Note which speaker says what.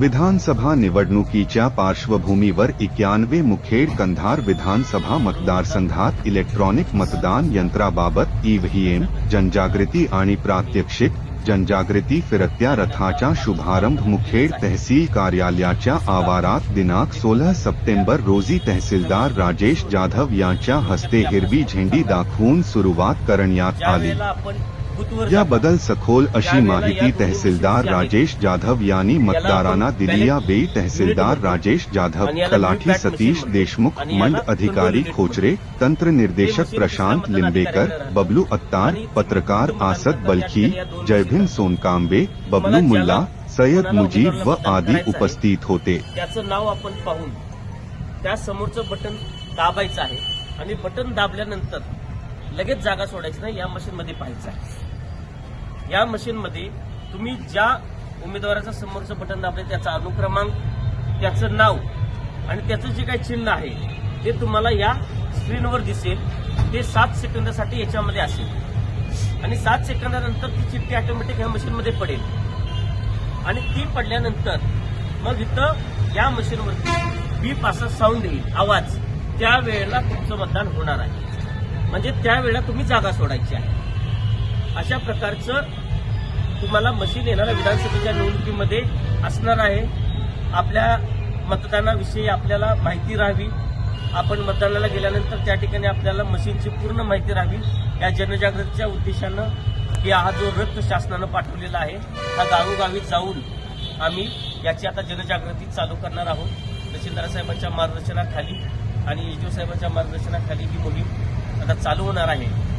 Speaker 1: विधानसभा निवडणुकीच्या पार्श्वभूमीवर एक्याण्णवे मुखेड कंधार विधानसभा मतदारसंघात इलेक्ट्रॉनिक मतदान यंत्राबाबत ईव्हीएम, जनजागृती आणि प्रात्यक्षिक, जनजागृती फिरत्या रथाचा शुभारंभ मुखेड तहसील कार्यालयाच्या आवारात दिनांक 16 सप्टेंबर रोजी तहसीलदार राजेश जाधव यांच्या हस्ते हिरवी झेंडी दाखवून सुरुवात करण्यात आली.
Speaker 2: बूथवर
Speaker 1: याबद्दल सखोल अशी माहिती तहसीलदार राजेश जाधव यांनी मतदारांना दिली यावेळी तहसीलदार राजेश जाधव तलाठी सतीश देशमुख मंड अधिकारी खोचरे तंत्र निर्देशक प्रशांत लिंबेकर बबलू अत्तार पत्रकार आसद बलखी जयभिन सोनकांबे बबलू मुल्ला सय्यद मुजीब व आदी उपस्थित होते.
Speaker 2: त्याचं नाव आपण पाहून त्या समोरचं बटन दाबायचं आहे आणि बटन दाबल्यानंतर लगेच जागा सोडायची नाही या मशीनमध्ये पाहायचं आहे. या मशीनमध्ये तुम्ही ज्या उमेदवाराचं समोरचं बटन दाबले त्याचा अनुक्रमांक त्याचं नाव आणि त्याचं जे काही चिन्ह आहे ते तुम्हाला या स्क्रीनवर दिसेल. ते सात सेकंदासाठी याच्यामध्ये असेल. आणि सात सेकंदानंतर ती चिठ्ठी ऑटोमॅटिक ह्या मशीनमध्ये पडेल. आणि ती पडल्यानंतर मग इथं या मशीनवरती बीप असा साऊंड येईल आवाज. त्यावेळेला तुमचं मतदान होणार आहे. म्हणजे त्यावेळेला तुम्ही जागा सोडायची आहे. अशा प्रकारचं तुम्हाला मशीन येणाऱ्या विधानसभेच्या निवडणुकीमध्ये असणार आहे. आपल्या मतदानाविषयी आपल्याला माहिती राहावी. आपण मतदानाला गेल्यानंतर त्या ठिकाणी आपल्याला मशीनची पूर्ण माहिती राहावी. या जनजागृतीच्या उद्देशानं की हा जो रक्त शासनानं पाठवलेला आहे हा गावोगावी जाऊन आम्ही याची आता जनजागृती चालू करणार आहोत. तहसीलदार साहेबांच्या मार्गदर्शनाखाली आणि एसडीओ साहेबांच्या मार्गदर्शनाखाली ही मोहीम आता चालू होणार आहे.